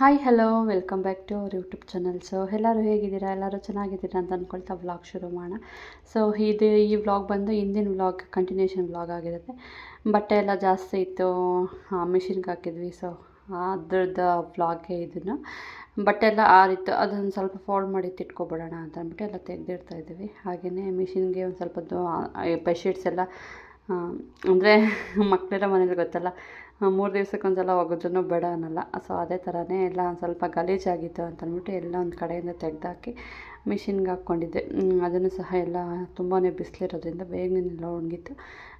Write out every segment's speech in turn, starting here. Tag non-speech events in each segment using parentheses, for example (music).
Hi hello welcome back to our YouTube channel so ಎಲ್ಲರೂ ಹೇಗಿದ್ದೀರಾ? ಎಲ್ಲರೂ ಚೆನ್ನಾಗಿದ್ದೀರಾ ಅಂತ ಅಂದ್ಕೊಳ್ತಾ ವ್ಲಾಗ್ ಶುರು ಮಾಡೋಣ. ಸೊ ಇದು ಈ ವ್ಲಾಗ್ ಬಂದು ಹಿಂದಿನ ವ್ಲಾಗ್ ಕಂಟಿನ್ಯೂಷನ್ ವ್ಲಾಗ್ ಆಗಿರುತ್ತೆ. ಬಟ್ಟೆ ಎಲ್ಲ ಜಾಸ್ತಿ ಇತ್ತು. ಮಿಷಿನ್ಗೆ ಹಾಕಿದ್ವಿ. ಸೊ ಅದ್ರದ್ದು ವ್ಲಾಗೆ ಇದನ್ನು. ಬಟ್ಟೆ ಎಲ್ಲ ಆರಿತ್ತು. ಅದನ್ನು ಸ್ವಲ್ಪ ಫೋಲ್ಡ್ ಮಾಡಿ ತಿಟ್ಕೊಬಿಡೋಣ ಅಂತ ಅಂದ್ಬಿಟ್ಟು ಎಲ್ಲ ತೆಗೆದಿಡ್ತಾ ಇದ್ದೀವಿ. ಹಾಗೆಯೇ ಮಿಷಿನ್ಗೆ ಒಂದು ಸ್ವಲ್ಪ ಬೆಡ್ಶೀಟ್ಸ್ ಎಲ್ಲ ಅಂದರೆ ಮಕ್ಕಳೆಲ್ಲ ಮನೇಲಿ ಗೊತ್ತಲ್ಲ ಮೂರು ದಿವ್ಸಕ್ಕೆ ಸಲ ಒಗೆದ್ರೂ ಬೇಡ ಅನ್ನೋಲ್ಲ. ಸೊ ಅದೇ ಥರನೇ ಎಲ್ಲ ಒಂದು ಸ್ವಲ್ಪ ಗಲೀಜಾಗಿತ್ತು ಅಂತ ಅಂದ್ಬಿಟ್ಟು ಎಲ್ಲ ಒಂದು ಕಡೆಯಿಂದ ತೆಗೆದಾಕಿ ಮಿಷಿನ್ಗೆ ಹಾಕ್ಕೊಂಡಿದ್ದೆ. ಅದನ್ನು ಸಹ ಎಲ್ಲ ತುಂಬಾ ಬಿಸಿಲಿರೋದ್ರಿಂದ ಬೇಗನೆಲ್ಲ ಒಣಗಿತ್ತು.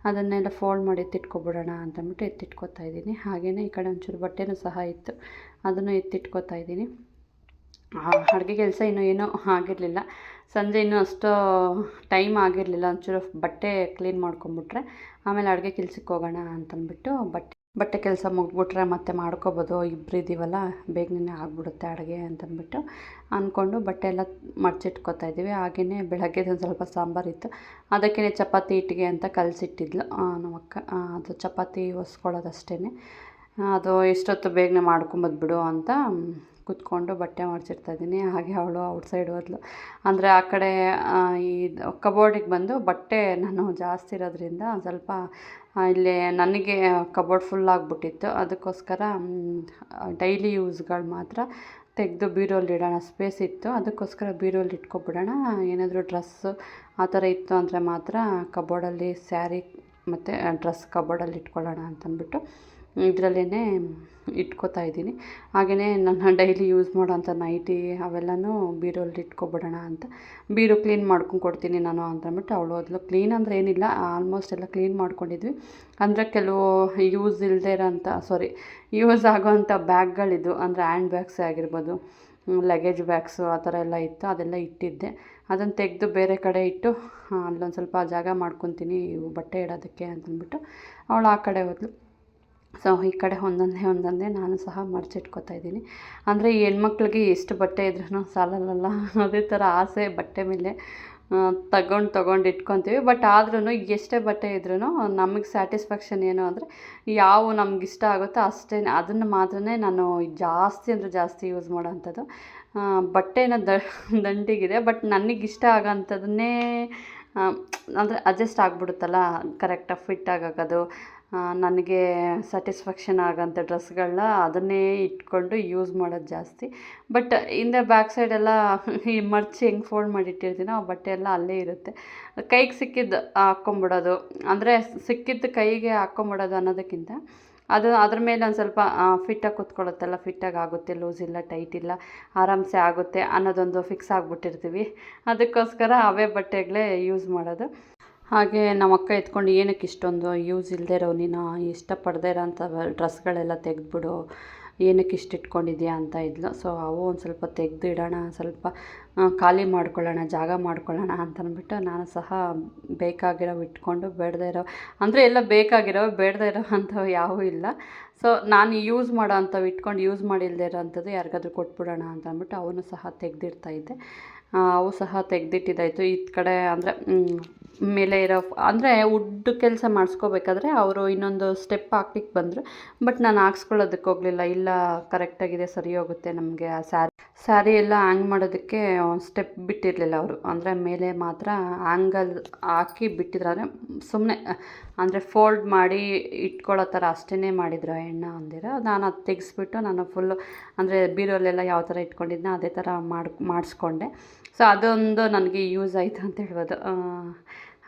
ಅದನ್ನೆಲ್ಲ ಫೋಲ್ಡ್ ಮಾಡಿ ಎತ್ತಿಟ್ಕೊಬಿಡೋಣ ಅಂತಂದ್ಬಿಟ್ಟು ಎತ್ತಿಟ್ಕೊತಾ ಇದ್ದೀನಿ. ಹಾಗೆಯೇ ಈ ಕಡೆ ಒಂಚೂರು ಬಟ್ಟೆನೂ ಸಹ ಇತ್ತು. ಅದನ್ನು ಎತ್ತಿಟ್ಕೊತಾ ಇದ್ದೀನಿ. ಅಡುಗೆ ಕೆಲಸ ಇನ್ನೂ ಏನೂ ಆಗಿರಲಿಲ್ಲ. ಸಂಜೆ ಇನ್ನೂ ಅಷ್ಟು ಟೈಮ್ ಆಗಿರಲಿಲ್ಲ. ಒಂಚೂರು ಬಟ್ಟೆ ಕ್ಲೀನ್ ಮಾಡ್ಕೊಂಬಿಟ್ರೆ ಆಮೇಲೆ ಅಡುಗೆ ಕೆಲಸಕ್ಕೆ ಹೋಗೋಣ ಅಂತಂದ್ಬಿಟ್ಟು ಬಟ್ಟೆ ಬಟ್ಟೆ ಕೆಲಸ ಮುಗಿದ್ಬಿಟ್ರೆ ಮತ್ತೆ ಮಾಡ್ಕೊಬೋದು ಇಬ್ಬರಿದ್ದೀವಲ್ಲ ಬೇಗನೆ ಆಗಿಬಿಡುತ್ತೆ ಅಡುಗೆ ಅಂತಂದ್ಬಿಟ್ಟು ಅಂದ್ಕೊಂಡು ಬಟ್ಟೆ ಎಲ್ಲ ಮಡ್ಚಿಟ್ಕೊತಾ ಇದ್ದೀವಿ. ಹಾಗೆಯೇ ಬೆಳಗ್ಗೆದು ಒಂದು ಸ್ವಲ್ಪ ಸಾಂಬಾರಿತ್ತು ಅದಕ್ಕೇ ಚಪಾತಿ ಇಟ್ಟಿಗೆ ಅಂತ ಕಲಸಿಟ್ಟಿದ್ಲು ನಮ್ಮಕ್ಕ ಅದು ಚಪಾತಿ ಒಸ್ಕೊಳ್ಳೋದು ಅದು ಎಷ್ಟೊತ್ತು ಬೇಗನೆ ಮಾಡ್ಕೊಂಬದ್ಬಿಡು ಅಂತ ಕೂತ್ಕೊಂಡು ಬಟ್ಟೆ ಇದ್ದೀನಿ. ಹಾಗೆ ಅವಳು ಔಟ್ಸೈಡ್ ಹೋದ್ಲು. ಅಂದರೆ ಆ ಕಡೆ ಈ ಕಬೋರ್ಡಿಗೆ ಬಂದು ಬಟ್ಟೆ ನಾನು ಜಾಸ್ತಿ ಇರೋದ್ರಿಂದ ಸ್ವಲ್ಪ ಇಲ್ಲಿ ನನಗೆ ಕಬೋರ್ಡ್ ಫುಲ್ ಆಗಿಬಿಟ್ಟಿತ್ತು. ಅದಕ್ಕೋಸ್ಕರ ಡೈಲಿ ಯೂಸ್ಗಳು ಮಾತ್ರ ತೆಗೆದು ಬೀರೋಲ್ಲಿ ಇಡೋಣ. ಸ್ಪೇಸ್ ಇತ್ತು. ಅದಕ್ಕೋಸ್ಕರ ಬೀರೋಲ್ಲಿ ಇಟ್ಕೊಬಿಡೋಣ. ಏನಾದರೂ ಡ್ರೆಸ್ಸು ಆ ಥರ ಇತ್ತು ಅಂದರೆ ಮಾತ್ರ ಕಬೋರ್ಡಲ್ಲಿ ಸ್ಯಾರಿ ಮತ್ತು ಡ್ರೆಸ್ ಕಬೋರ್ಡಲ್ಲಿ ಇಟ್ಕೊಳ್ಳೋಣ ಅಂತಂದ್ಬಿಟ್ಟು. ಇದರಲ್ಲೇ ಇಟ್ಕೊತಾ ಇದ್ದೀನಿ. ಹಾಗೆಯೇ ನನ್ನ ಡೈಲಿ ಯೂಸ್ ಮಾಡೋಂಥ ನೈಟಿ ಅವೆಲ್ಲನೂ ಬೀರೋಲಿ ಇಟ್ಕೊಬಿಡೋಣ ಅಂತ. ಬೀರು ಕ್ಲೀನ್ ಮಾಡ್ಕೊಂಡು ಕೊಡ್ತೀನಿ ನಾನು ಅಂತಂದ್ಬಿಟ್ಟು ಅವಳು ಅದ್ಲು ಕ್ಲೀನ್ ಅಂದರೆ ಏನಿಲ್ಲ, ಆಲ್ಮೋಸ್ಟ್ ಎಲ್ಲ ಕ್ಲೀನ್ ಮಾಡ್ಕೊಂಡಿದ್ವಿ. ಅಂದರೆ ಕೆಲವು ಯೂಸ್ ಇಲ್ಲದೇ ಇರೋಂಥ ಸಾರಿ ಯೂಸ್ ಆಗೋವಂಥ ಬ್ಯಾಗ್ಗಳಿದ್ದು ಅಂದರೆ ಹ್ಯಾಂಡ್ ಬ್ಯಾಗ್ಸೇ ಆಗಿರ್ಬೋದು, ಲಗೇಜ್ ಬ್ಯಾಗ್ಸು ಆ ಥರ ಎಲ್ಲ ಇತ್ತು, ಅದೆಲ್ಲ ಇಟ್ಟಿದ್ದೆ. ಅದನ್ನು ತೆಗೆದು ಬೇರೆ ಕಡೆ ಇಟ್ಟು, ಅಲ್ಲೊಂದು ಸ್ವಲ್ಪ ಜಾಗ ಮಾಡ್ಕೊತೀನಿ, ಬಟ್ಟೆ ಇಡೋದಕ್ಕೆ ಅಂತಂದ್ಬಿಟ್ಟು ಅವಳು ಆ ಕಡೆ ಹೋದ್ಲು. ಸೊ, ಈ ಕಡೆ ಒಂದೊಂದೇ ಒಂದೊಂದೇ ನಾನು ಸಹ ಮಡಚಿಟ್ಕೋತಾ ಇದ್ದೀನಿ. ಅಂದರೆ, ಈ ಹೆಣ್ಮಕ್ಳಿಗೆ ಎಷ್ಟು ಬಟ್ಟೆ ಇದ್ರೂ ಸಾಲಲ್ಲ (laughs) ಅದೇ ಥರ ಆಸೆ, ಬಟ್ಟೆ ಮೇಲೆ ತಗೊಂಡು ತಗೊಂಡು ಇಟ್ಕೊತೀವಿ. ಬಟ್ ಆದ್ರೂ ಎಷ್ಟೇ ಬಟ್ಟೆ ಇದ್ರೂ ನಮಗೆ ಸ್ಯಾಟಿಸ್ಫ್ಯಾಕ್ಷನ್ ಏನು ಅಂದರೆ, ಯಾವ ನಮ್ಗೆ ಇಷ್ಟ ಆಗುತ್ತೋ ಅಷ್ಟೇ, ಅದನ್ನು ಮಾತ್ರ ನಾನು ಜಾಸ್ತಿ ಅಂದರೆ ಜಾಸ್ತಿ ಯೂಸ್ ಮಾಡೋವಂಥದ್ದು ಬಟ್ಟೆನ ದಂಡಿಗಿದೆ. ಬಟ್ ನನಗೆ ಇಷ್ಟ ಆಗೋಂಥದ್ದನ್ನೇ ಅಂದರೆ ಅಡ್ಜಸ್ಟ್ ಆಗಿಬಿಡುತ್ತಲ್ಲ, ಕರೆಕ್ಟಾಗಿ ಫಿಟ್ ಆಗಾಗೋದು ನನಗೆ ಸ್ಯಾಟಿಸ್ಫ್ಯಾಕ್ಷನ್ ಆಗೋಂಥ ಡ್ರೆಸ್ಗಳನ್ನ ಅದನ್ನೇ ಇಟ್ಕೊಂಡು ಯೂಸ್ ಮಾಡೋದು ಜಾಸ್ತಿ. ಬಟ್ ಹಿಂದೆ ಬ್ಯಾಕ್ ಸೈಡೆಲ್ಲ ಈ ಮಡ್ಚಿ ಹೆಂಗೆ ಫೋಲ್ಡ್ ಮಾಡಿಟ್ಟಿರ್ತೀನೋ ಆ ಬಟ್ಟೆ ಎಲ್ಲ ಅಲ್ಲೇ ಇರುತ್ತೆ. ಕೈಗೆ ಸಿಕ್ಕಿದ್ದು ಹಾಕ್ಕೊಂಬಿಡೋದು, ಅಂದರೆ ಸಿಕ್ಕಿದ್ದು ಕೈಗೆ ಹಾಕ್ಕೊಂಬಿಡೋದು ಅನ್ನೋದಕ್ಕಿಂತ ಅದು ಅದ್ರ ಮೇಲೆ ಒಂದು ಸ್ವಲ್ಪ ಫಿಟ್ಟಾಗಿ ಕೂತ್ಕೊಳ್ಳುತ್ತಲ್ಲ ಫಿಟ್ಟಾಗಿ ಆಗುತ್ತೆ ಲೂಸ್ ಇಲ್ಲ ಟೈಟ್ ಇಲ್ಲ, ಆರಾಮ್ಸೆ ಆಗುತ್ತೆ ಅನ್ನೋದೊಂದು ಫಿಕ್ಸ್ ಆಗಿಬಿಟ್ಟಿರ್ತೀವಿ. ಅದಕ್ಕೋಸ್ಕರ ಅವೇ ಬಟ್ಟೆಗಳೇ ಯೂಸ್ ಮಾಡೋದು. ಹಾಗೆ ನಮ್ಮ ಅಕ್ಕ ಎತ್ಕೊಂಡು ಏನಕ್ಕೆ ಇಷ್ಟೊಂದು ಯೂಸ್ ಇಲ್ಲದೆ ಇರೋ ನೀನು, ಇಷ್ಟಪಡದೇ ಇರೋಂಥ ಡ್ರೆಸ್ಗಳೆಲ್ಲ ತೆಗೆದ್ಬಿಡು, ಏನಕ್ಕೆ ಇಷ್ಟು ಇಟ್ಕೊಂಡಿದ್ಯಾ ಅಂತ ಇದ್ಲು. ಸೊ ಅವು ಒಂದು ಸ್ವಲ್ಪ ತೆಗೆದು ಇಡೋಣ, ಸ್ವಲ್ಪ ಖಾಲಿ ಮಾಡ್ಕೊಳ್ಳೋಣ, ಜಾಗ ಮಾಡ್ಕೊಳ್ಳೋಣ ಅಂತ ಅಂದ್ಬಿಟ್ಟು ನಾನು ಸಹ ಬೇಕಾಗಿರೋ ಇಟ್ಕೊಂಡು ಬೇಡದೇ ಇರೋ, ಅಂದರೆ ಎಲ್ಲ ಬೇಕಾಗಿರೋ, ಬೇಡದೇ ಇರೋ ಅಂಥವು ಯಾವೂ ಇಲ್ಲ. ಸೊ ನಾನು ಯೂಸ್ ಮಾಡೋ ಅಂಥವು ಇಟ್ಕೊಂಡು ಯೂಸ್ ಮಾಡಿಲ್ಲದೆ ಇರೋ ಅಂಥದ್ದು ಯಾರಿಗಾದ್ರೂ ಕೊಟ್ಬಿಡೋಣ ಅಂತ ಅಂದ್ಬಿಟ್ಟು ಅವನು ಸಹ ತೆಗೆದಿಡ್ತಾಯಿದ್ದೆ ಅವು ಸಹ ತೆಗೆದಿಟ್ಟಿದ್ದಾಯಿತು. ಈ ಕಡೆ ಅಂದರೆ ಮೇಲೆ ಇರೋ ಅಂದರೆ ವುಡ್ ಕೆಲಸ ಮಾಡಿಸ್ಕೋಬೇಕಾದ್ರೆ ಅವರು ಇನ್ನೊಂದು ಸ್ಟೆಪ್ ಹಾಕ್ಲಿಕ್ಕೆ ಬಂದರು. ಬಟ್ ನಾನು ಹಾಕ್ಸ್ಕೊಳ್ಳೋದಕ್ಕೆ ಹೋಗಲಿಲ್ಲ. ಇಲ್ಲ ಕರೆಕ್ಟಾಗಿದೆ ಸರಿ ಹೋಗುತ್ತೆ ನಮಗೆ ಆ ಸ್ಯಾರಿ ಸ್ಯಾರಿ ಎಲ್ಲ ಹ್ಯಾಂಗ್ ಮಾಡೋದಕ್ಕೆ ಸ್ಟೆಪ್ ಬಿಟ್ಟಿರಲಿಲ್ಲ ಅವರು. ಅಂದರೆ ಮೇಲೆ ಮಾತ್ರ ಆ್ಯಂಗಲ್ ಹಾಕಿ ಬಿಟ್ಟಿದ್ರಂದರೆ ಸುಮ್ಮನೆ ಅಂದರೆ ಫೋಲ್ಡ್ ಮಾಡಿ ಇಟ್ಕೊಳ್ಳೋ ಥರ ಅಷ್ಟೇ ಮಾಡಿದ್ರು ಎಣ್ಣ ಅಂದಿರ? ನಾನು ಅದು ತೆಗೆಸ್ಬಿಟ್ಟು ನಾನು ಫುಲ್ಲು ಅಂದರೆ ಬೀರೋಲೆಲ್ಲ ಯಾವ ಥರ ಇಟ್ಕೊಂಡಿದ್ನ ಅದೇ ಥರ ಮಾಡಿ, ಮಾಡಿಸ್ಕೊಂಡೆ. ಸೊ ಅದೊಂದು ನನಗೆ ಯೂಸ್ ಆಯಿತು ಅಂತ ಹೇಳ್ಬೋದು.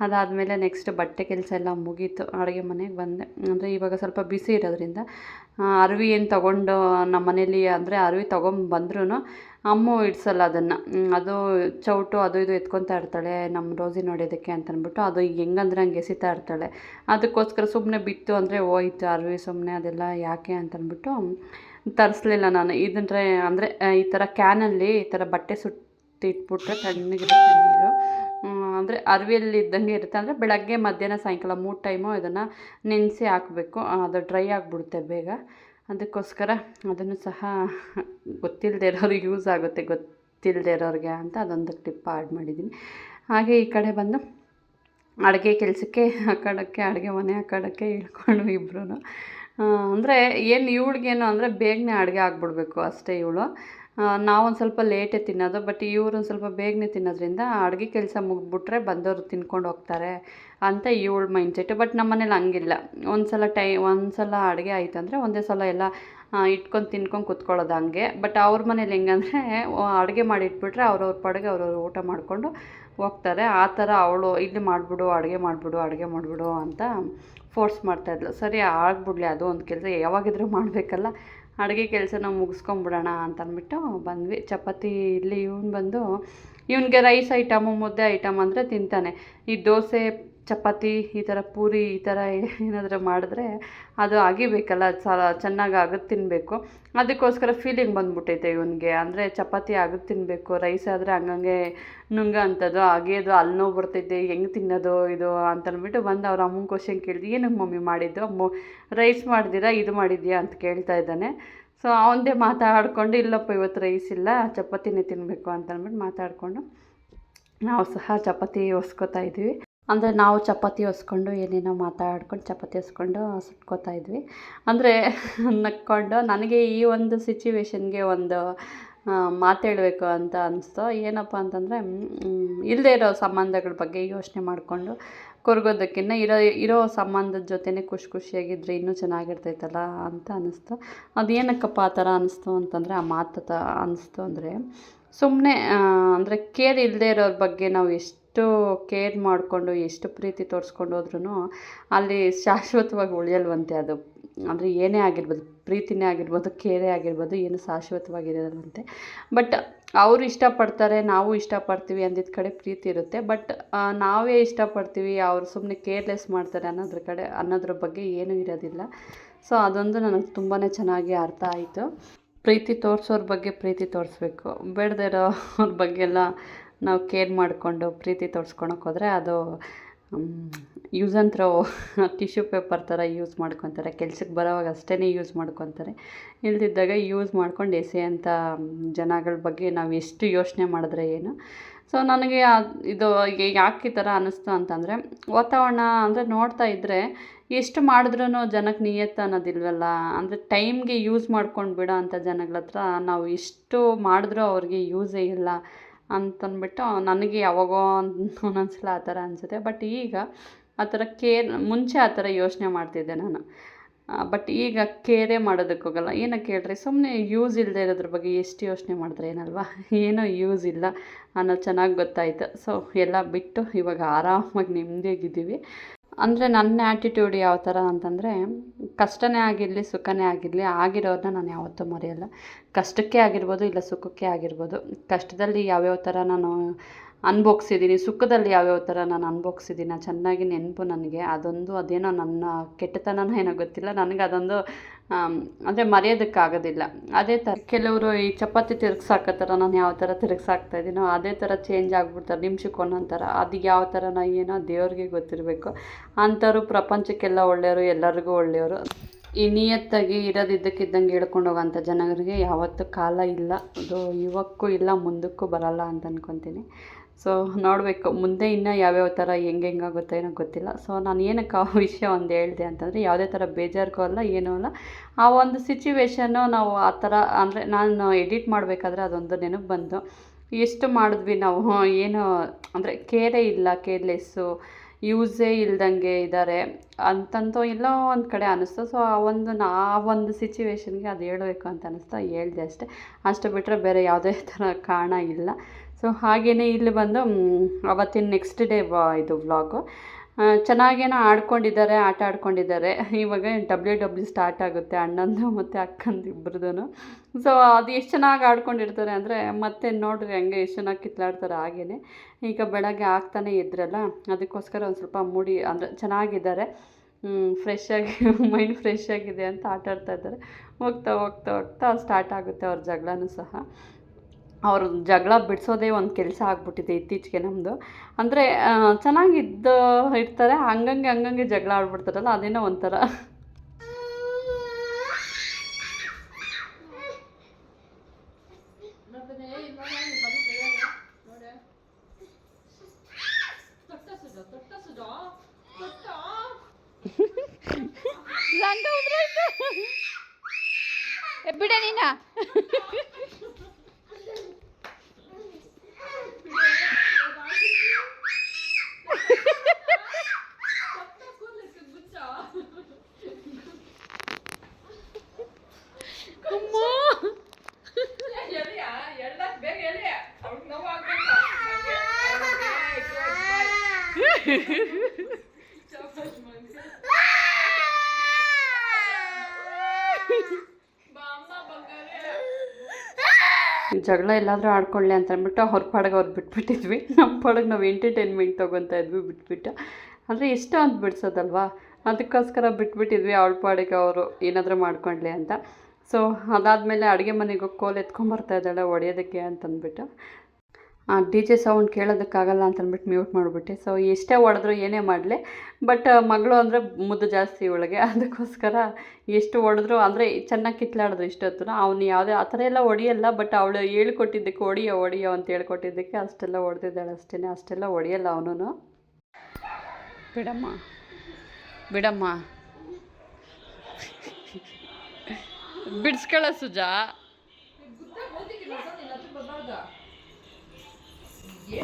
ಅದಾದಮೇಲೆ ನೆಕ್ಸ್ಟ್ ಬಟ್ಟೆ ಕೆಲಸ ಎಲ್ಲ ಮುಗೀತು. ಅಡುಗೆ ಮನೆಗೆ ಬಂದೆ. ಅಂದರೆ ಇವಾಗ ಸ್ವಲ್ಪ ಬಿಸಿ ಇರೋದ್ರಿಂದ ಅರವಿ ಏನು ತೊಗೊಂಡು ನಮ್ಮ ಮನೇಲಿ ಅಂದರೆ ಅರ್ವಿ ತೊಗೊಂಬಂದ್ರೂ ಅಮ್ಮು ಇಡ್ಸಲ್ಲ ಅದನ್ನು. ಅದು ಚೌಟು ಅದು ಇದು ಎತ್ಕೊತಾ ಇರ್ತಾಳೆ ನಮ್ಮ ರೋಸಿ ನೋಡೋದಕ್ಕೆ ಅಂತಂದ್ಬಿಟ್ಟು ಅದು ಹೆಂಗಂದ್ರೆ ಹಂಗೆ ಎಸಿತಾ ಇರ್ತಾಳೆ. ಅದಕ್ಕೋಸ್ಕರ ಸುಮ್ಮನೆ ಬಿತ್ತು ಅಂದರೆ ಹೋಯ್ತು ಅರ್ವಿ ಸುಮ್ಮನೆ ಅದೆಲ್ಲ ಯಾಕೆ? ಅಂತಂದ್ಬಿಟ್ಟು ತರಿಸ್ಲಿಲ್ಲ ನಾನು. ಇದಂದರೆ ಅಂದರೆ ಈ ಥರ ಕ್ಯಾನಲ್ಲಿ ಈ ಥರ ಬಟ್ಟೆ ಸುಟ್ಟು ಇಟ್ಬಿಟ್ರೆ ತಣ್ಣಗಿರುತ್ತೆ ನೀರು. ಅಂದರೆ ಅರ್ವಿಯಲ್ಲಿ ಇದ್ದಂಗೆ ಇರುತ್ತೆ. ಅಂದರೆ ಬೆಳಗ್ಗೆ, ಮಧ್ಯಾಹ್ನ, ಸಾಯಂಕಾಲ ಮೂರು ಟೈಮು ಇದನ್ನು ನೆನೆಸಿ ಹಾಕಬೇಕು. ಅದು ಡ್ರೈ ಆಗಿಬಿಡುತ್ತೆ ಬೇಗ. ಅದಕ್ಕೋಸ್ಕರ ಅದನ್ನು ಸಹ ಗೊತ್ತಿಲ್ಲದೆ ಇರೋರಿಗೆ ಯೂಸ್ ಆಗುತ್ತೆ, ಗೊತ್ತಿಲ್ಲದೆ ಇರೋರಿಗೆ ಅಂತ ಅದೊಂದು ಟಿಪ್ ಆ್ಯಡ್ ಮಾಡಿದ್ದೀನಿ. ಹಾಗೆ ಈ ಕಡೆ ಬಂದು ಅಡುಗೆ ಕೆಲಸಕ್ಕೆ ಹಾಕೋಳಕ್ಕೆ ಅಡುಗೆ ಮನೆ ಹಾಕೋಳಕ್ಕೆ ಇಳ್ಕೊಂಡು ಇಬ್ಬರೂ ಅಂದರೆ ಏನು ಇವಳಿಗೇನು ಅಂದರೆ ಬೇಗನೆ ಅಡುಗೆ ಆಗಿಬಿಡ್ಬೇಕು ಅಷ್ಟೇ ಇವಳು. ನಾವೊಂದು ಸ್ವಲ್ಪ ಲೇಟೇ ತಿನ್ನೋದು ಬಟ್ ಇವರು ಒಂದು ಸ್ವಲ್ಪ ಬೇಗನೆ ತಿನ್ನೋದ್ರಿಂದ ಅಡುಗೆ ಕೆಲಸ ಮುಗಿದ್ಬಿಟ್ರೆ ಬಂದವರು ತಿನ್ಕೊಂಡು ಹೋಗ್ತಾರೆ ಅಂತ ಇವಳ ಮೈಂಡ್ ಸೆಟ್ ಬಟ್ ನಮ್ಮ ಮನೇಲಿ ಹಂಗಿಲ್ಲ. ಒಂದು ಸಲ ಟೈ ಒಂದು ಸಲ ಅಡುಗೆ ಆಯ್ತು ಅಂದರೆ ಒಂದೇ ಸಲ ಎಲ್ಲ ಇಟ್ಕೊಂಡು ತಿನ್ಕೊಂಡು ಕುತ್ಕೊಳ್ಳೋದು ಹಂಗೆ. ಬಟ್ ಅವ್ರ ಮನೇಲಿ ಹೆಂಗಂದ್ರೆ ಅಡುಗೆ ಮಾಡಿ ಇಟ್ಬಿಟ್ರೆ ಅವ್ರವ್ರ ಪಾಡಿಗೆ ಅವ್ರವ್ರು ಊಟ ಮಾಡಿಕೊಂಡು ಹೋಗ್ತಾರೆ. ಆ ಥರ ಅವಳು, ಇಲ್ಲಿ ಮಾಡಿಬಿಡು, ಅಡುಗೆ ಮಾಡಿಬಿಡು ಅಡುಗೆ ಮಾಡಿಬಿಡು ಅಂತ ಫೋರ್ಸ್ ಮಾಡ್ತಾಯಿದ್ಲು ಸರಿ, ಆಗ್ಬಿಡ್ಲಿ, ಅದು ಒಂದು ಕೆಲಸ ಯಾವಾಗಿದ್ರೂ ಮಾಡಬೇಕಲ್ಲ, ಅಡುಗೆ ಕೆಲಸನ ಮುಗಿಸ್ಕೊಂಬಿಡೋಣ ಅಂತ ಅಂದ್ಬಿಟ್ಟು ಬಂದ್ವಿ. ಚಪಾತಿ ಇಲ್ಲಿ ಇವ್ನು ಬಂದು, ಇವನಿಗೆ ರೈಸ್ ಐಟಮು ಮುದ್ದೆ ಐಟಮ್ ಅಂದರೆ ತಿಂತಾನೆ. ಈ ದೋಸೆ ಚಪಾತಿ ಈ ಥರ ಪೂರಿ ಈ ಥರ ಏನಾದರೂ ಮಾಡಿದ್ರೆ ಅದು ಆಗಿಬೇಕಲ್ಲ ಸ ಚೆನ್ನಾಗಿ ಅಗದು ತಿನ್ನಬೇಕು ಅದಕ್ಕೋಸ್ಕರ ಫೀಲಿಂಗ್ ಬಂದ್ಬಿಟ್ಟೈತೆ ಇವನಿಗೆ. ಅಂದರೆ ಚಪಾತಿ ಅಗದು ತಿನ್ನಬೇಕು ರೈಸ್ ಆದರೆ ಹಂಗಂಗೆ ನುಂಗ ಅಂಥದ್ದು ಅಗೆಯೋದು ಅಲ್ಲಿ ನೋವು ಬರ್ತೈತೆ, ಹೆಂಗೆ ತಿನ್ನೋದು ಇದು ಅಂತಂದ್ಬಿಟ್ಟು ಬಂದು ಅವ್ರ ಅಮ್ಮನ ಕ್ವಶನ್ ಕೇಳಿದ್ವಿ ಏನಕ್ಕೆ ಮಮ್ಮಿ ಮಾಡಿದ್ದು? ಮೊ ರೈಸ್ ಮಾಡಿದ್ದೀರಾ, ಇದು ಮಾಡಿದ್ಯಾ ಅಂತ ಕೇಳ್ತಾ ಇದ್ದಾನೆ. ಸೊ ಅವನದೇ ಮಾತಾಡಿಕೊಂಡು, ಇಲ್ಲಪ್ಪ, ಇವತ್ತು ರೈಸ್ ಇಲ್ಲ, ಚಪಾತಿನೇ ತಿನ್ನಬೇಕು ಅಂತಂದ್ಬಿಟ್ಟು ಮಾತಾಡಿಕೊಂಡು ನಾವು ಸಹ ಚಪಾತಿ ಒಸ್ಕೋತಾ ಇದ್ವಿ. ಅಂದರೆ ನಾವು ಚಪಾತಿ ಹೊಸ್ಕೊಂಡು ಏನೇನೋ ಮಾತಾಡ್ಕೊಂಡು ಚಪಾತಿ ಹೊಸ್ಕೊಂಡು ಸುಟ್ಕೋತಾ ಇದ್ವಿ. ಅಂದರೆ (laughs) ನಕ್ಕೊಂಡು ನನಗೆ ಈ ಒಂದು ಸಿಚುವೇಶನ್ಗೆ ಒಂದು ಮಾತು ಹೇಳಬೇಕು ಅಂತ ಅನಿಸ್ತು. ಏನಪ್ಪ ಅಂತಂದರೆ ಇಲ್ಲದೇ ಇರೋ ಸಂಬಂಧಗಳ ಬಗ್ಗೆ ಯೋಚನೆ ಮಾಡಿಕೊಂಡು ಕೊರಗೋದಕ್ಕಿಂತ ಇರೋ ಇರೋ ಸಂಬಂಧದ ಜೊತೆನೇ ಖುಷಿ ಖುಷಿಯಾಗಿದ್ದರೆ ಇನ್ನೂ ಚೆನ್ನಾಗಿರ್ತೈತಲ್ಲ ಅಂತ ಅನ್ನಿಸ್ತು ಅದು ಏನಕ್ಕಪ್ಪ ಆ ಥರ ಅನ್ನಿಸ್ತು ಅಂತಂದರೆ, ಆ ಮಾತು ತ ಅನ್ನಿಸ್ತು ಅಂದರೆ ಸುಮ್ಮನೆ ಅಂದರೆ ಕೇರ್ ಇಲ್ಲದೇ ಇರೋರ ಬಗ್ಗೆ ನಾವು ಎಷ್ಟು ಕೇರ್ ಮಾಡಿಕೊಂಡು, ಎಷ್ಟು ಪ್ರೀತಿ ತೋರಿಸ್ಕೊಂಡು ಹೋದ್ರೂ ಅಲ್ಲಿ ಶಾಶ್ವತವಾಗಿ ಉಳಿಯಲ್ವಂತೆ ಅದು. ಅಂದರೆ ಏನೇ ಆಗಿರ್ಬೋದು, ಪ್ರೀತಿನೇ ಆಗಿರ್ಬೋದು, ಕೇರೇ ಆಗಿರ್ಬೋದು, ಏನು ಶಾಶ್ವತವಾಗಿರಲ್ವಂತೆ ಬಟ್ ಅವರು ಇಷ್ಟಪಡ್ತಾರೆ, ನಾವು ಇಷ್ಟಪಡ್ತೀವಿ ಅಂದಿದ್ದ ಕಡೆ ಪ್ರೀತಿ ಇರುತ್ತೆ. ಬಟ್ ನಾವೇ ಇಷ್ಟಪಡ್ತೀವಿ, ಅವರು ಸುಮ್ಮನೆ ಕೇರ್ಲೆಸ್ ಮಾಡ್ತಾರೆ ಅನ್ನೋದ್ರ ಕಡೆ, ಅನ್ನೋದ್ರ ಬಗ್ಗೆ ಏನೂ ಇರೋದಿಲ್ಲ. ಸೊ, ಅದೊಂದು ನನಗೆ ತುಂಬಾ ಚೆನ್ನಾಗಿ ಅರ್ಥ ಆಯಿತು. ಪ್ರೀತಿ ತೋರಿಸೋರ ಬಗ್ಗೆ ಪ್ರೀತಿ ತೋರಿಸ್ಬೇಕು. ಬೇಡದೇ ಇರೋ ಅವ್ರ ಬಗ್ಗೆ ನಾವು ಕೇರ್ ಮಾಡಿಕೊಂಡು ಪ್ರೀತಿ ತೋರ್ಸ್ಕೊಳಕ್ಕೆ ಹೋದರೆ ಅದು ಯೂಸ್ ಥ್ರೋ ಟಿಶ್ಯೂ ಪೇಪರ್ ಥರ ಯೂಸ್ ಮಾಡ್ಕೊತಾರೆ. ಕೆಲ್ಸಕ್ಕೆ ಬರೋವಾಗ ಅಷ್ಟೇ ಯೂಸ್ ಮಾಡ್ಕೊತಾರೆ. ಇಲ್ದಿದ್ದಾಗ ಯೂಸ್ ಮಾಡ್ಕೊಂಡು ಅಂತ ಜನಗಳ ಬಗ್ಗೆ ನಾವು ಎಷ್ಟು ಯೋಚನೆ ಮಾಡಿದ್ರೆ ಏನು. ಸೊ, ನನಗೆ ಇದು ಯಾಕೆ ಈ ಥರ ಅನ್ನಿಸ್ತು ಅಂತಂದರೆ, ವಾತಾವರಣ ಅಂದರೆ ನೋಡ್ತಾ ಇದ್ದರೆ ಎಷ್ಟು ಮಾಡಿದ್ರೂ ಜನಕ್ಕೆ ನಿಯತ್ತು ಅನ್ನೋದಿಲ್ವಲ್ಲ. ಅಂದರೆ ಟೈಮ್ಗೆ ಯೂಸ್ ಮಾಡ್ಕೊಂಡು ಬಿಡೋ ಅಂಥ ಜನಗಳ ಹತ್ರ ನಾವು ಎಷ್ಟು ಮಾಡಿದ್ರೂ ಅವ್ರಿಗೆ ಯೂಸೇ ಇಲ್ಲ. ಅಂತಂದ್ಬಿಟ್ಟು ನನಗೆ ಯಾವಾಗೋ ಒಂದೊಂದು ಸಲ ಆ ಥರ ಅನಿಸುತ್ತೆ. ಬಟ್ ಈಗ ಆ ಥರ ಕೇರ್ ಮುಂಚೆ ಆ ಥರ ಯೋಚನೆ ಮಾಡ್ತಿದ್ದೆ ನಾನು. ಬಟ್ ಈಗ ಕೇರೇ ಮಾಡೋದಕ್ಕೋಗಲ್ಲ ಏನಕ್ಕೆ ಹೇಳ್ರಿ ಸುಮ್ಮನೆ ಯೂಸ್ ಇಲ್ಲದೆ ಇರೋದ್ರ ಬಗ್ಗೆ ಎಷ್ಟು ಯೋಚನೆ ಮಾಡಿದ್ರೆ ಏನಲ್ವಾ? (laughs) ಏನೂ ಯೂಸ್ ಇಲ್ಲ ಅನ್ನೋದು ಚೆನ್ನಾಗಿ ಗೊತ್ತಾಯಿತು. ಸೊ ಎಲ್ಲ ಬಿಟ್ಟು ಇವಾಗ ಆರಾಮಾಗಿ ನೆಮ್ಮದಿಯಾಗಿದ್ದೀವಿ. ಅಂದರೆ ನನ್ನ ಆ್ಯಟಿಟ್ಯೂಡ್ ಯಾವ ಥರ ಅಂತಂದರೆ, ಕಷ್ಟನೇ ಆಗಿರಲಿ, ಸುಖನೇ ಆಗಿರಲಿ ಆಗಿರೋದನ್ನ ನಾನು ಯಾವತ್ತೂ ಮರೆಯಲ್ಲ. ಕಷ್ಟಕ್ಕೆ ಆಗಿರ್ಬೋದು, ಇಲ್ಲ ಸುಖಕ್ಕೆ ಆಗಿರ್ಬೋದು. ಕಷ್ಟದಲ್ಲಿ ಯಾವ್ಯಾವ ಥರ ನಾನು ಅನ್ಭೋಗ್ಸಿದ್ದೀನಿ. ಸುಖದಲ್ಲಿ ಯಾವ್ಯಾವ ಥರ ನಾನು ಅನ್ಭೋಗ್ಸಿದ್ದೀನಿ ಚೆನ್ನಾಗಿ ನೆನಪು ನನಗೆ. ಅದೊಂದು ಅದೇನೋ ನನ್ನ ಕೆಟ್ಟತನನೋ ಏನೋ ಗೊತ್ತಿಲ್ಲ. ನನಗೆ ಅದೊಂದು ಅಂದರೆ ಮರೆಯೋದಕ್ಕಾಗೋದಿಲ್ಲ. ಅದೇ ಥರ ಕೆಲವರು ಈ ಚಪಾತಿ ತಿರುಗ್ಸಾಕತ್ತಾರ ನಾನು ಯಾವ ಥರ ತಿರುಗ್ಸಾಕ್ತಾ ಇದ್ದೀನೋ ಅದೇ ಥರ ಚೇಂಜ್ ಆಗಿಬಿಡ್ತಾರೆ. ನಿಮಿಷಕ್ಕೆ ಒಂದೊಂದು ಥರ ಅದು ಯಾವ ಥರನೋ ಏನೋ ದೇವ್ರಿಗೆ ಗೊತ್ತಿರಬೇಕು. ಅಂಥವ್ರು ಪ್ರಪಂಚಕ್ಕೆಲ್ಲ ಒಳ್ಳೆಯವರು, ಎಲ್ಲರಿಗೂ ಒಳ್ಳೆಯವರು. ಈ ನಿಯತ್ತಾಗಿ ಇರೋದಿದ್ದಕ್ಕಿದ್ದಂಗೆ ಹೇಳ್ಕೊಂಡು ಹೋಗೋಂಥ ಜನಗಳಿಗೆ ಯಾವತ್ತೂ ಕಾಲ ಇಲ್ಲ. ಅದು ಇವಕ್ಕೂ ಇಲ್ಲ, ಮುಂದಕ್ಕೂ ಬರಲ್ಲ ಅಂತ ಅನ್ಕೊತೀನಿ. ಸೊ ನೋಡಬೇಕು. ಮುಂದೆ ಇನ್ನೂ ಯಾವ್ಯಾವ ಥರ ಹೆಂಗೆ ಹೆಂಗಾಗುತ್ತೆ ಏನೋ ಗೊತ್ತಿಲ್ಲ. ಸೊ ನಾನು ಏನಕ್ಕೆ ಆ ವಿಷಯ ಒಂದು ಹೇಳಿದೆ ಅಂತಂದರೆ ಯಾವುದೇ ಥರ ಬೇಜಾರಿಗೂ ಅಲ್ಲ, ಏನೂ ಅಲ್ಲ. ಆ ಒಂದು ಸಿಚುವೇಶನ್ನು ನಾವು ಆ ಥರ ಅಂದರೆ ನಾನು ಎಡಿಟ್ ಮಾಡಬೇಕಾದ್ರೆ ಅದೊಂದು ನೆನಪು ಬಂತು ಎಷ್ಟು ಮಾಡಿದ್ವಿ ನಾವು? ಏನು ಅಂದರೆ ಕೇರೇ ಇಲ್ಲ ಕೇರ್ಲೆಸ್ಸು ಯೂಸೇ ಇಲ್ದಂಗೆ ಇದ್ದಾರೆ ಅಂತಂತೂ ಎಲ್ಲೋ ಒಂದು ಕಡೆ ಅನ್ನಿಸ್ತು ಸೊ ಆ ಒಂದು ನಾ ಒಂದು ಸಿಚುವೇಶನ್ಗೆ ಅದು ಹೇಳಬೇಕು ಅಂತ ಅನ್ನಿಸ್ತು ಹೇಳಿದೆ ಅಷ್ಟೇ. ಅಷ್ಟು ಬಿಟ್ಟರೆ ಬೇರೆ ಯಾವುದೇ ಥರ ಕಾರಣ ಇಲ್ಲ. ಸೊ ಹಾಗೇ ಇಲ್ಲಿ ಬಂದು ಅವತ್ತಿನ ನೆಕ್ಸ್ಟ್ ಡೇ ಇದು ವ್ಲಾಗು ಚೆನ್ನಾಗೇನೋ ಆಡ್ಕೊಂಡಿದ್ದಾರೆ, ಆಟ ಆಡ್ಕೊಂಡಿದ್ದಾರೆ. ಇವಾಗ ಡಬ್ಲ್ಯೂ ಡಬ್ಲ್ಯೂ ಸ್ಟಾರ್ಟ್ ಆಗುತ್ತೆ, ಅಣ್ಣಂದು ಮತ್ತು ಅಕ್ಕಂದು ಇಬ್ಬರದೂ ಸೊ ಅದು ಎಷ್ಟು ಚೆನ್ನಾಗಿ ಆಡ್ಕೊಂಡಿರ್ತಾರೆ ಅಂದರೆ, ಮತ್ತೆ ನೋಡ್ರಿ ಹಂಗೆ ಎಷ್ಟು ಚೆನ್ನಾಗಿ ಕಿತ್ಲಾಡ್ತಾರೆ ಹಾಗೇ ಈಗ ಬೆಳಗ್ಗೆ ಆಗ್ತಾನೆ ಇದ್ರಲ್ಲ, ಅದಕ್ಕೋಸ್ಕರ ಒಂದು ಸ್ವಲ್ಪ ಮೂಡಿ, ಅಂದರೆ ಚೆನ್ನಾಗಿದ್ದಾರೆ. ಫ್ರೆಶ್ ಆಗಿ ಮೈಂಡ್ ಫ್ರೆಶ್ ಆಗಿದೆ ಅಂತ ಆಟ ಆಡ್ತಾ ಇದ್ದಾರೆ. ಹೋಗ್ತಾ ಹೋಗ್ತಾ ಹೋಗ್ತಾ ಸ್ಟಾರ್ಟ್ ಆಗುತ್ತೆ ಅವ್ರ ಜಗಳನೂ ಸಹ. ಅವ್ರ ಜಗಳ ಬಿಡಿಸೋದೇ ಒಂದು ಕೆಲಸ ಆಗ್ಬಿಟ್ಟಿದೆ ಇತ್ತೀಚೆಗೆ ನಮ್ಮದು ಅಂದರೆ ಚೆನ್ನಾಗಿದ್ದು ಇರ್ತಾರೆ, ಹಂಗಂಗೆ ಹಂಗಂಗೆ ಜಗಳ ಆಡ್ಬಿಡ್ತಾರಲ್ಲ, ಅದೇನೋ ಒಂಥರ. ಬಿಡ ನೀನ. ಜಗಳ ಎಲ್ಲಾದರೂ ಆಡ್ಕೊಳ್ಳಿ ಅಂತ ಅಂದ್ಬಿಟ್ಟು ಅವ್ರ ಪಾಡಿಗೆ ಅವ್ರು ಬಿಟ್ಬಿಟ್ಟಿದ್ವಿ. ನಮ್ಮ ಪಾಡಿಗೆ ನಾವು ಎಂಟರ್ಟೈನ್ಮೆಂಟ್ ತೊಗೊತಾ ಇದ್ವಿ, ಬಿಟ್ಬಿಟ್ಟು. ಅಂದರೆ ಇಷ್ಟ ಅಂತ ಬಿಡ್ಸೋದಲ್ವಾ? ಅದಕ್ಕೋಸ್ಕರ ಬಿಟ್ಬಿಟ್ಟಿದ್ವಿ ಅವಳ ಪಾಡಿಗೆ ಅವರು ಏನಾದರೂ ಮಾಡ್ಕೊಳ್ಳಿ ಅಂತ. ಸೊ ಅದಾದಮೇಲೆ ಅಡುಗೆ ಮನೆಗೆ ಕೋಲ್ ಎತ್ಕೊಂಬರ್ತಾ ಇದ್ದಾಳೆ ಹೊಡೆಯೋದಕ್ಕೆ ಅಂತಂದ್ಬಿಟ್ಟು. ಡಿ ಜೆ ಸೌಂಡ್ ಕೇಳೋದಕ್ಕಾಗಲ್ಲ ಅಂತ ಅಂದ್ಬಿಟ್ಟು ಮ್ಯೂಟ್ ಮಾಡಿಬಿಟ್ಟೆ. ಸೊ ಎಷ್ಟೇ ಹೊಡೆದ್ರು ಏನೇ ಮಾಡಲಿ. ಬಟ್ ಮಗಳು ಅಂದರೆ ಮುದ್ದು ಜಾಸ್ತಿ ಇವಳಿಗೆ. (laughs) ಅದಕ್ಕೋಸ್ಕರ ಎಷ್ಟು ಹೊಡೆದ್ರು ಅಂದರೆ ಚೆನ್ನಾಗಿ ಕಿತ್ಲಾಡಿದ್ರು ಇಷ್ಟೊತ್ತು ಅವನು ಯಾವುದೇ ಆ ಥರ ಎಲ್ಲ ಹೊಡಿಯಲ್ಲ ಬಟ್ ಅವಳು ಹೇಳ್ಕೊಟ್ಟಿದ್ದಕ್ಕೆ ಹೊಡಿಯೋ ಹೊಡಿಯೋ ಅಂತ ಹೇಳ್ಕೊಟ್ಟಿದ್ದಕ್ಕೆ ಅಷ್ಟೆಲ್ಲ ಹೊಡೆದಿದ್ದಾಳೆ ಅಷ್ಟೇ ಅಷ್ಟೆಲ್ಲ ಹೊಡೆಯಲ್ಲ ಅವನು ಬಿಡಮ್ಮ. ಬಿಡಮ್ಮ. ಬಿಡಿಸ್ಕೊಳ್ಳ ಸುಜಾ. ಪಾಪ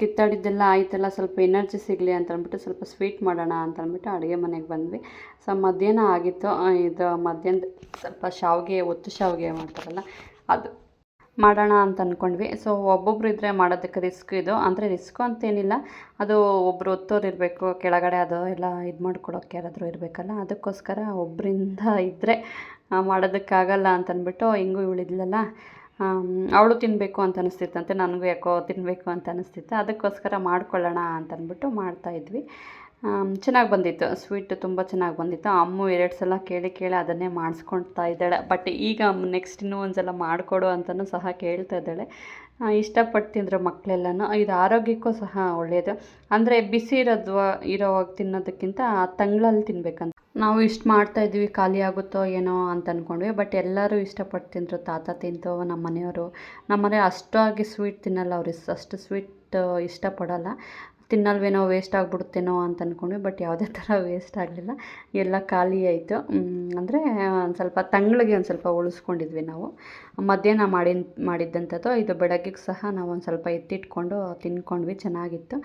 ಕಿತ್ತಾಡಿದ್ದೆಲ್ಲ ಆಯ್ತಲ್ಲ, ಸ್ವಲ್ಪ ಎನರ್ಜಿ ಸಿಗಲಿ ಅಂತ ಅಂದ್ಬಿಟ್ಟು ಸ್ವಲ್ಪ ಸ್ವೀಟ್ ಮಾಡೋಣ ಅಂತ ಅಂದ್ಬಿಟ್ಟು ಅಡುಗೆ ಮನೆಗೆ ಬಂದ್ವಿ. ಸೊ, ಮಧ್ಯಾಹ್ನ ಆಗಿತ್ತು. ಇದು ಮಧ್ಯಾಹ್ನದ ಸ್ವಲ್ಪ ಶಾವಿಗೆ ಒತ್ತು ಶಾವಿಗೆ ಮಾಡ್ತಾರಲ್ಲ, ಅದು ಮಾಡೋಣ ಅಂತ ಅಂದ್ಕೊಂಡ್ವಿ ಸೊ ಒಬ್ಬೊಬ್ರು ಇದ್ದರೆ ಮಾಡೋದಕ್ಕೆ ರಿಸ್ಕ್ ಇದು. ಅಂದರೆ ರಿಸ್ಕ್ ಅಂತೇನಿಲ್ಲ. ಅದು ಒಬ್ಬರು ಒತ್ತೋರು ಇರಬೇಕು ಕೆಳಗಡೆ ಅದು ಎಲ್ಲ ಇದು ಮಾಡ್ಕೊಡೋಕೆ ಯಾರಾದರೂ ಇರಬೇಕಲ್ಲ, ಅದಕ್ಕೋಸ್ಕರ ಒಬ್ಬರಿಂದ ಇದ್ದರೆ ಮಾಡೋದಕ್ಕಾಗಲ್ಲ ಅಂತಂದ್ಬಿಟ್ಟು ಹಿಂಗೂ ಇವಳಿದ್ಲಲ್ಲ ಅವಳು ತಿನ್ನಬೇಕು ಅಂತ ಅನಿಸ್ತಿತ್ತಂತೆ, ನನಗೂ ಯಾಕೋ ತಿನ್ನಬೇಕು ಅಂತ ಅನಿಸ್ತಿತ್ತು. ಅದಕ್ಕೋಸ್ಕರ ಮಾಡ್ಕೊಳ್ಳೋಣ ಅಂತಂದ್ಬಿಟ್ಟು ಮಾಡ್ತಾಯಿದ್ವಿ ಚೆನ್ನಾಗಿ ಬಂದಿತ್ತು. ಸ್ವೀಟ್ ತುಂಬ ಚೆನ್ನಾಗಿ ಬಂದಿತ್ತು. ಅಮ್ಮು ಎರಡು ಸಲ ಕೇಳಿ ಕೇಳಿ ಅದನ್ನೇ ಮಾಡಿಸ್ಕೊಳ್ತಾ ಇದ್ದಾಳೆ. ಬಟ್ ಈಗ ನೆಕ್ಸ್ಟ್ ಇನ್ನೂ ಒಂದು ಸಲ ಮಾಡಿಕೊಡು ಅಂತಲೂ ಸಹ ಕೇಳ್ತಾ ಇದ್ದಾಳೆ. ಇಷ್ಟಪಟ್ಟು ತಿಂದರು ಮಕ್ಕಳೆಲ್ಲನೂ ಇದು ಆರೋಗ್ಯಕ್ಕೂ ಸಹ ಒಳ್ಳೆಯದು ಅಂದರೆ ಬಿಸಿ ಇರೋದು ಇರೋವಾಗ ತಿನ್ನೋದಕ್ಕಿಂತ ತಂಗ್ಳಲ್ಲಿ ತಿನ್ಬೇಕಂತ. ನಾವು ಇಷ್ಟು ಮಾಡ್ತಾ ಇದ್ವಿ ಖಾಲಿ ಆಗುತ್ತೋ ಏನೋ ಅಂತ ಅಂದ್ಕೊಂಡ್ವಿ ಬಟ್ ಎಲ್ಲರೂ ಇಷ್ಟಪಟ್ಟು ತಿಂದರು. ತಾತ ತಿಂತು ನಮ್ಮ ಮನೆಯವರು ನಮ್ಮ ಮನೆ ಅಷ್ಟಾಗಿ ಸ್ವೀಟ್ ತಿನ್ನಲ್ಲ ಅವ್ರು. ಅಷ್ಟು ಸ್ವೀಟ್ ಇಷ್ಟಪಡಲ್ಲ. ತಿನ್ನಲ್ವೇನೋ ವೇಸ್ಟ್ ಆಗಿಬಿಡುತ್ತೇನೋ ಅಂತ ಅಂದ್ಕೊಂಡ್ವಿ ಬಟ್ ಯಾವುದೇ ಥರ ವೇಸ್ಟ್ ಆಗಲಿಲ್ಲ. ಎಲ್ಲ ಖಾಲಿ ಆಯಿತು. ಅಂದರೆ ಒಂದು ಸ್ವಲ್ಪ ತಂಗಳಿಗೆ ಒಂದು ಸ್ವಲ್ಪ ಉಳಿಸ್ಕೊಂಡಿದ್ವಿ ನಾವು. ಮಧ್ಯಾಹ್ನ ಮಾಡಿ ಮಾಡಿದ್ದಂಥದ್ದು, ಇದು ಬೆಳಗ್ಗೆಗೆ ಸಹ ನಾವು ಒಂದು ಸ್ವಲ್ಪ ಎತ್ತಿಟ್ಕೊಂಡು ತಿನ್ಕೊಂಡ್ವಿ, ಚೆನ್ನಾಗಿತ್ತು.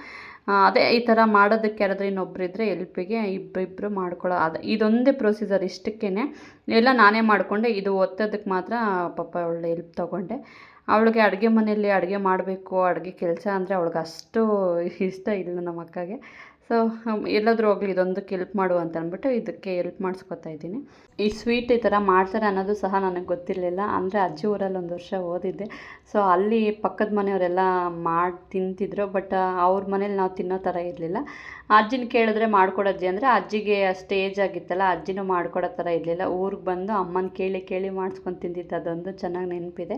ಅದೇ ಈ ಥರ ಮಾಡೋದಕ್ಕೆ ಯಾರಾದರೂ ಇನ್ನೊಬ್ರು ಇದ್ದರೆ ಎಲ್ಪಿಗೆ ಇಬ್ಬರಿಬ್ಬರು ಮಾಡ್ಕೊಳ್ಳೋ ಅದು ಇದೊಂದೇ ಪ್ರೊಸೀಜರ್ ಇಷ್ಟಕ್ಕೇ ಎಲ್ಲ ನಾನೇ ಮಾಡಿಕೊಂಡೆ, ಇದು ಒತ್ತೋದಕ್ಕೆ ಮಾತ್ರ ಪಾಪ ಒಳ್ಳೆ ಎಲ್ಪ್ ತೊಗೊಂಡೆ. ಅವಳಿಗೆ ಅಡುಗೆ ಮನೆಯಲ್ಲಿ ಅಡುಗೆ ಮಾಡಬೇಕು ಅಡುಗೆ ಕೆಲಸ ಅಂದರೆ ಅವಳಿಗೆ ಅಷ್ಟು ಇಷ್ಟ ಇಲ್ಲ ನಮ್ಮ ಅಕ್ಕಗೆ ಸೊ ಎಲ್ಲಾದರೂ ಹೋಗಲಿ, ಇದೊಂದಕ್ಕೆ ಎಲ್ಪ್ ಮಾಡು ಅಂತ ಅಂದ್ಬಿಟ್ಟು ಇದಕ್ಕೆ ಎಲ್ಪ್ ಮಾಡಿಸ್ಕೊತಾ ಇದ್ದೀನಿ. ಈ ಸ್ವೀಟ್ ಈ ಥರ ಮಾಡ್ತಾರೆ ಅನ್ನೋದು ಸಹ ನನಗೆ ಗೊತ್ತಿರಲಿಲ್ಲ. ಅಂದರೆ ಅಜ್ಜಿ ಊರಲ್ಲಿ ಒಂದು ವರ್ಷ ಓದಿದ್ದೆ. ಸೊ ಅಲ್ಲಿ ಪಕ್ಕದ ಮನೆಯವರೆಲ್ಲ ಮಾಡಿ, ತಿಂತಿದ್ರು. ಬಟ್ ಅವ್ರ ಮನೇಲಿ ನಾವು ತಿನ್ನೋ ಥರ ಇರಲಿಲ್ಲ. ಅಜ್ಜಿನ ಕೇಳಿದ್ರೆ ಮಾಡ್ಕೊಡಜ್ಜಿ ಅಂದರೆ ಅಜ್ಜಿಗೆ ಅಷ್ಟು ಏಜ್ ಆಗಿತ್ತಲ್ಲ, ಅಜ್ಜಿನೂ ಮಾಡ್ಕೊಡೋ ಥರ ಇರಲಿಲ್ಲ. ಊರಿಗೆ ಬಂದು ಅಮ್ಮನ ಕೇಳಿ ಕೇಳಿ ಮಾಡಿಸ್ಕೊಂಡು ತಿಂದಿದ್ದು. ಅದೊಂದು ಚೆನ್ನಾಗಿ ನೆನಪಿದೆ.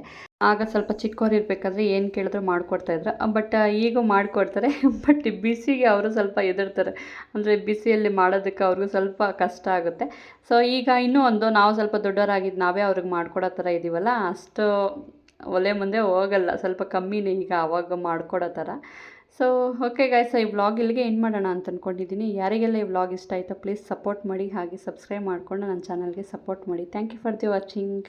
ಆಗ ಸ್ವಲ್ಪ ಚಿಕ್ಕವ್ರು ಇರಬೇಕಾದ್ರೆ ಏನು ಕೇಳಿದ್ರು ಮಾಡಿಕೊಡ್ತಾಯಿದ್ರು ಬಟ್ ಈಗ ಮಾಡಿಕೊಡ್ತಾರೆ. ಬಟ್ (laughs) ಬಿಸಿಗೆ ಅವರು ಸ್ವಲ್ಪ ಹೆದರ್ತಾರೆ. ಅಂದರೆ ಬಿಸಿಯಲ್ಲಿ ಮಾಡೋದಕ್ಕೆ ಅವ್ರಿಗೂ ಸ್ವಲ್ಪ ಕಷ್ಟ ಆಗುತ್ತೆ. ಸೊ ಈಗ ಇನ್ನೂ ಒಂದು ನಾವು ಸ್ವಲ್ಪ ದೊಡ್ಡವರಾಗಿದ್ದು ನಾವೇ ಅವ್ರಿಗೆ ಮಾಡ್ಕೊಡೋ ಥರ ಇದ್ದೀವಲ್ಲ ಅಷ್ಟು ಒಲೆ ಮುಂದೆ ಹೋಗಲ್ಲ. ಸ್ವಲ್ಪ ಕಮ್ಮಿನೇ ಈಗ ಅವಾಗ ಮಾಡ್ಕೊಡೋ ಥರ. ಸೊ ಓಕೆ ಗಾಯ್ಸ್ ಈ ವ್ಲಾಗ್ ಇಲ್ಲಿಗೆ ಏನು ಮಾಡೋಣ ಅಂತ ಅಂದ್ಕೊಂಡಿದ್ದೀನಿ ಯಾರಿಗೆಲ್ಲ ಈ ವ್ಲಾಗ್ ಇಷ್ಟ ಆಯಿತು ಪ್ಲೀಸ್ ಸಪೋರ್ಟ್ ಮಾಡಿ, ಹಾಗೆ ಸಬ್ಸ್ಕ್ರೈಬ್ ಮಾಡಿಕೊಂಡು ನನ್ನ ಚಾನಲ್ಗೆ ಸಪೋರ್ಟ್ ಮಾಡಿ. Thank you for the watching